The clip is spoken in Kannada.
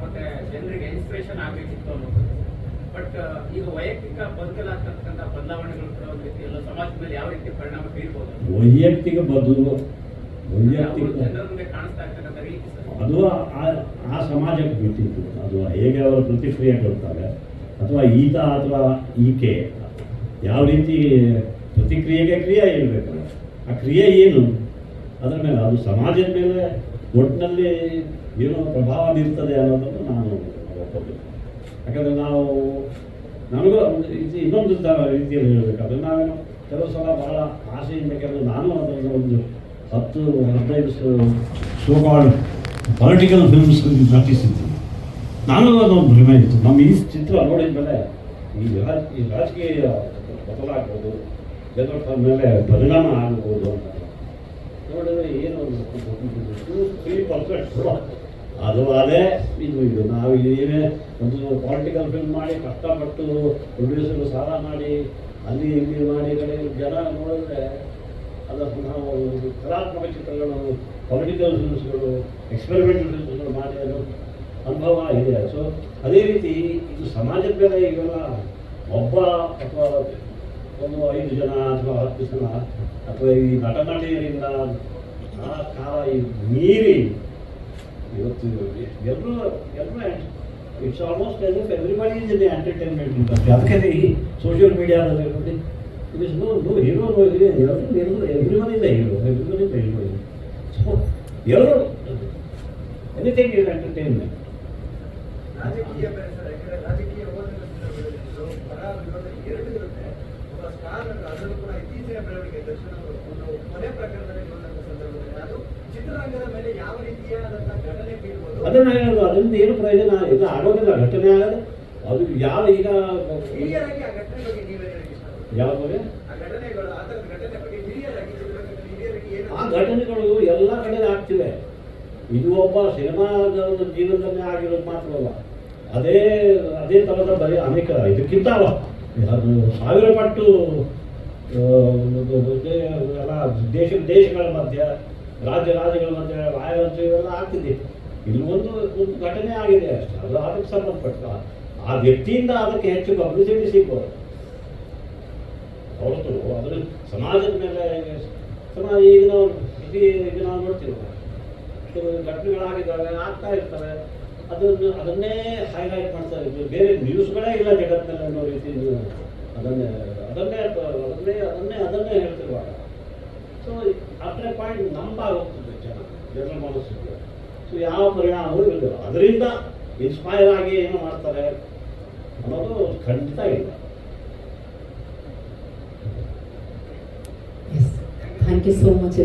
ಮತ್ತೆ ಜನರಿಗೆ ಇನ್ಸ್ಪಿರೇಷನ್ ಆಗಬೇಕಿತ್ತು ಅನ್ನೋದು. ಬಟ್ ಈಗ ವೈಯಕ್ತಿಕ ಬದುಕಲಾಗ್ತಕ್ಕಂಥ ಬದಲಾವಣೆಗಳು ಕೂಡ ಒಂದು ರೀತಿ ಎಲ್ಲ ಸಮಾಜದ ಮೇಲೆ ಯಾವ ರೀತಿ ಪರಿಣಾಮ ಬೀರ್ಬೋದು? ವೈಯಕ್ತಿಕ ಬದುಕು ವೈಯಕ್ತಿಕ ಜನರ ಮುಂದೆ ಕಾಣಿಸ್ತಾ ಇರ್ತಕ್ಕಂಥ ರೀತಿ ಅದು ಆ- ಆ ಸಮಾಜಕ್ಕೆ ಬಿಟ್ಟಿತ್ತು. ಅದು ಹೇಗೆ ಅವರು ಪ್ರತಿಕ್ರಿಯೆ ಕೊಡ್ತಾರೆ ಅಥವಾ ಈತ ಅಥವಾ ಈಕೆ ಯಾವ ರೀತಿ ಪ್ರತಿಕ್ರಿಯೆಗೆ ಕ್ರಿಯೆ ಇರಬೇಕಲ್ಲ ಆ ಕ್ರಿಯೆ ಏನು? ಅದರ ಮೇಲೆ ಅದು ಸಮಾಜದ ಮೇಲೆ ಒಟ್ಟಿನಲ್ಲಿ ಏನೋ ಪ್ರಭಾವ ಬೀರ್ತದೆ ಅನ್ನೋದನ್ನು ನಾನು ಒಪ್ಪಬೇಕು ಯಾಕಂದರೆ ನಾವು ನನಗೂ ಇದು ಇನ್ನೊಂದು ರೀತಿಯಲ್ಲಿ ಹೇಳಬೇಕಾದ್ರೆ ನಾವೇನು ಕೆಲವು ಸಲ ಬಹಳ ಆಸೆಯಿಂದ ಕೆಲವು ನಾನು ಅದರಲ್ಲಿ ಒಂದು ಹತ್ತು ಹದಿನೈದು ಸೋಕಾಲ್ಡ್ ಪೊಲಿಟಿಕಲ್ ಫಿಲ್ಮ್ಸ್ ನಟಿಸಿದ್ದೀನಿ ನಾನು ಅದೊಂದು ಭ್ರಮೆ ಇತ್ತು. ನಮ್ಮ ಈ ಚಿತ್ರ ನೋಡಿದ ಮೇಲೆ ಈ ರಾಜ ಈ ರಾಜಕೀಯ ಬದಲಾಗ್ಬೋದು ಜನರ ಮೇಲೆ ಪರಿಣಾಮ ಆಗ್ಬೋದು ಅಂತ. ನೋಡಿದ್ರೆ ಏನು ಅದು ಅದೇ ಇದು ಇದು ನಾವು ಇದೇನೇ ಒಂದು ಪಾಲಿಟಿಕಲ್ ಫಿಲ್ಮ್ ಮಾಡಿ ಕಷ್ಟಪಟ್ಟು ಪ್ರೊಡ್ಯೂಸರ್ ಸಾಲ ಮಾಡಿ ಅಲ್ಲಿ ಇಲ್ಲಿ ಮಾಡಿ ಕಡೆ ಜನ ನೋಡಿದ್ರೆ ಅದನ್ನು ನಾವು ಕಲಾತ್ಮಕ ಚಿತ್ರಗಳು ಪೊಲಿಟಿಕಲ್ ಫಿಲ್ಮ್ಸ್ಗಳು ಎಕ್ಸ್ಪೆರಿಮೆಂಟಲ್ ಫಿಲ್ಮ್ಸ್ಗಳು ಮಾಡಿ ಅನುಭವ ಇದೆ. ಸೊ ಅದೇ ರೀತಿ ಇದು ಸಮಾಜದ ಮೇಲೆ ಇವೆಲ್ಲ ಒಬ್ಬ ಅಥವಾ ಒಂದು ಐದು ಜನ ಅಥವಾ ಹತ್ತು ಜನ ಅಥವಾ ಈ ನಟ ನಟಿಯರಿಂದ ಆ ಕಾಲ ಈ ಮೀರಿ ಇವತ್ತು ಎಲ್ಲರೂ ಎಲ್ಲರೂ it's almost as if everybody is in entertainment industry ಅದಕ್ಕೆ ಈ ಸೋಷಿಯಲ್ ಮೀಡಿಯಾದಲ್ಲಿ ನೋಡಿ it is no no hero no ಎಲ್ಲರೂ everyone is hero everyone is hero so ಎಲ್ಲರೂ ಎನಿಥಿಂಗ್ ಇಸ್ ಎಂಟರ್ಟೈನ್ಮೆಂಟ್ ರಾಜಕೀಯ ಬೇರೆ ಸರ್ ಯಾಕಂದ್ರೆ ರಾಜಕೀಯ ನಟ ಅದರಲ್ಲೂ ಕೂಡ ಇತ್ತೀಚಿನ ಬೆಳವಣಿಗೆ ದರ್ಶನ ಒಂದು ಕೊನೆ ಪ್ರಕರಣದಲ್ಲಿ ನೋಡಿದಂತ ಸಂದರ್ಭದಲ್ಲಿ ಅದು ಚಿತ್ರರಂಗದ ಮೇಲೆ ಯಾವ ರೀತಿಯಾದಂತಹ ಘಟನೆ ಬೀಳ್ಬೋದು ಅದನ್ನ ಹೇಳೋದು ಅದರಿಂದ ಏನು ಪ್ರಯೋಜನ ಇದು ಆಗೋದಿಲ್ಲ ಘಟನೆ ಆಗೋದು. ಅದು ಯಾವ ಈಗ ಹಿರಿಯರಾಗಿ ಆ ಘಟನೆ ಬಗ್ಗೆ? ಯಾವ ಬಗ್ಗೆ? ಆ ಘಟನೆಗಳು ಆ ಥರದ ಘಟನೆ ಬಗ್ಗೆ ಹಿರಿಯರಾಗಿ ಚಿತ್ರರಂಗದಲ್ಲಿ ಹಿರಿಯರಿಗೆ ಏನು ಆ ಘಟನೆಗಳು ಎಲ್ಲ ಕಡೆ ಆಗ್ತಿವೆ. ಇದು ಒಬ್ಬ ಸಿನಿಮಾ ಒಂದು ಜೀವನದಲ್ಲಿ ಆಗಿರೋದು ಮಾತ್ರವಲ್ಲ. ಅದೇ ಅದೇ ಥರದ ಬರೀ ಅನೇಕ ಇದಕ್ಕಿಂತ ಅದು ಸಾವಿರ ಪಟ್ಟು ಎಲ್ಲ ದೇಶ, ದೇಶಗಳ ಮಧ್ಯ, ರಾಜ್ಯ, ರಾಜ್ಯಗಳ ಮಧ್ಯೆ ವಾಯವಂಶ ಇವೆಲ್ಲ ಆಗ್ತಿದೆ. ಇಲ್ಲಿ ಒಂದು ಒಂದು ಘಟನೆ ಆಗಿದೆ ಅಷ್ಟೇ. ಅದು ಅದಕ್ಕೆ ಸಂಬಂಧಪಟ್ಟ ಆ ವ್ಯಕ್ತಿಯಿಂದ ಅದಕ್ಕೆ ಹೆಚ್ಚು ಪಬ್ಲಿಸಿಟಿ ಸಿಗ್ಬೋದು. ಹೊರತು ಅದ್ರ ಸಮಾಜದ ಮೇಲೆ ಸಮಾಜ ಈಗ ನಾವು ಈಗ ನಾವು ನೋಡ್ತೀವಿ ಕೆಲವು ಘಟನೆಗಳಾಗಿದ್ದಾವೆ, ಆಗ್ತಾ ಇರ್ತವೆ. ಅದನ್ನು, ಅದನ್ನೇ ಹೈಲೈಟ್ ಮಾಡ್ತಾ ಇದ್ವಿ ಬೇರೆ ನ್ಯೂಸ್ಗಳೇ ಇಲ್ಲ ಜಗತ್ತಿನಲ್ಲಿ ಅನ್ನೋ ರೀತಿ ಅದನ್ನೇ ಅದನ್ನೇ ಅದನ್ನೇ ಅದನ್ನೇ ಅದನ್ನೇ ಹೇಳ್ತಿರುವಾಗ. ಸೊ ಆಫ್ಟರ್ ಪಾಯಿಂಟ್ ನಂಬಾಗೋಗ್ತದೆ ಜನ, ಜನರ ಮನಸ್ಸಿಗೆ. ಸೊ ಯಾವ ಪರಿಣಾಮವೂ ಇಲ್ಲ ಅದರಿಂದ ಇನ್ಸ್ಪೈರ್ ಆಗಿ ಏನು ಮಾಡ್ತಾರೆ ಅನ್ನೋದು ಖಂಡಿತ ಇಲ್ಲ. Thank you so much.